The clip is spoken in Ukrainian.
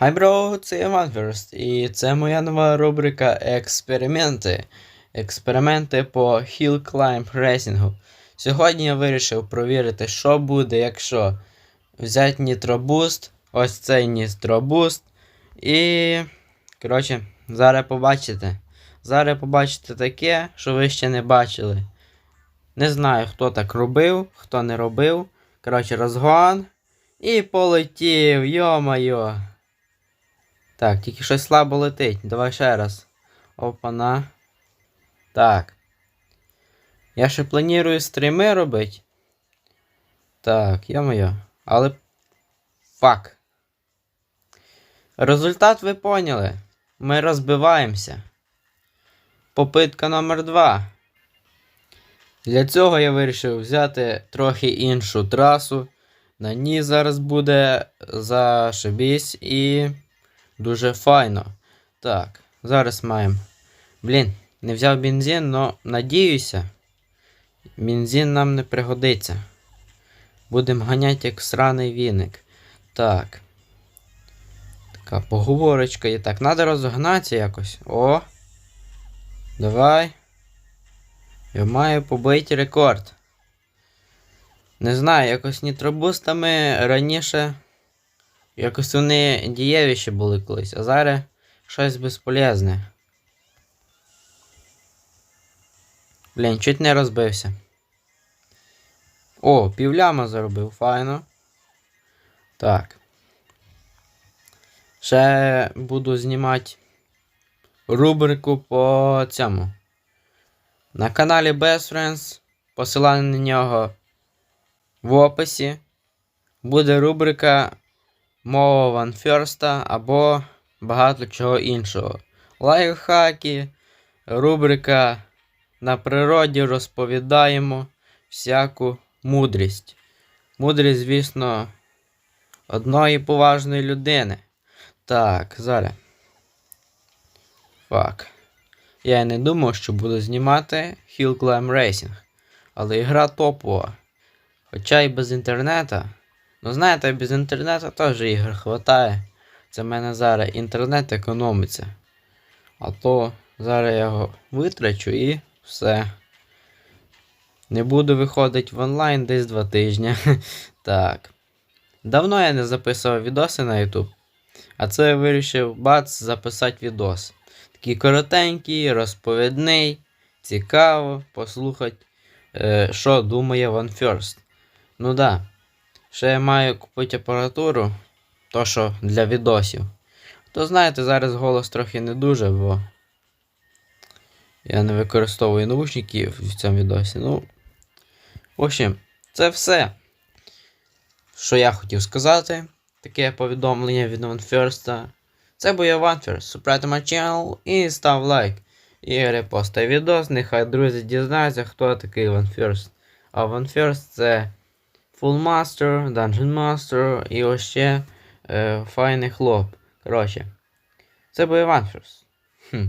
Hi, bro, це Іван Ферст, і це моя нова рубрика Експерименти. Експерименти по Hill Climb Racing. Сьогодні я вирішив провірити, що буде, якщо взяти нітробуст, ось цей нітробуст. І. Коротше, зараз побачите. Зараз побачите таке, що ви ще не бачили. Не знаю, хто так робив, хто не робив. Коротше, розгон. І полетів, йо-моє. Так, тільки щось слабо летить. Давай ще раз. Опана. Так. Я ще планую стріми робити. Так, йо-моє. Але. Фак. Результат ви поняли. Ми розбиваємося. Попитка номер 2. Для цього я вирішив взяти трохи іншу трасу. На ній зараз буде зашибісь і дуже файно. Так, зараз маємо. Блін, не взяв бензин, но надіюся, бензин нам не пригодиться. Будемо ганяти як сраний віник. Так. Така поговорочка є. Так, треба розогнатися якось. О! Давай. Я маю побити рекорд. Не знаю, якось нітробустами раніше. Якось вони дієвіші були колись, а зараз щось безполезне. Блін, чуть не розбився. О, півляма заробив, файно. Так. Ще буду знімати рубрику по цьому. На каналі Best Friends. Посилання на нього в описі. Буде рубрика Мова Ванферста або багато чого іншого. Лайфхаки, рубрика На природі розповідаємо всяку мудрість. Мудрість, звісно, одної поважної людини. Так, зараз. Фак. Я й не думав, що буду знімати Hill Climb Racing. Але ігра топова. Хоча і без інтернету. Ну, знаєте, без інтернету теж ігор хватає. Це в мене зараз інтернет економиться. А то зараз я його витрачу і все. Не буду виходити в онлайн десь два тижні. так. Давно я не записував відоси на YouTube. А це я вирішив бац записати відос. Такий коротенький, розповідний, цікаво послухати, е, що думає One First. Ну да. Ще я маю купити апаратуру, то що для відосів. То знаєте, зараз голос трохи не дуже, бо я не використовую наушники в цьому відосі. Ну, в общем, це все, що я хотів сказати. Таке повідомлення від OneFirst. Це був я OneFirst. Супрайте мій channel і став лайк. І репостай відос. Нехай друзі дізнаються, хто такий OneFirst. А OneFirst це Full Master, Dungeon Master і ось ще е, файний хлоп. Коротше, це був OneFirst. Хм.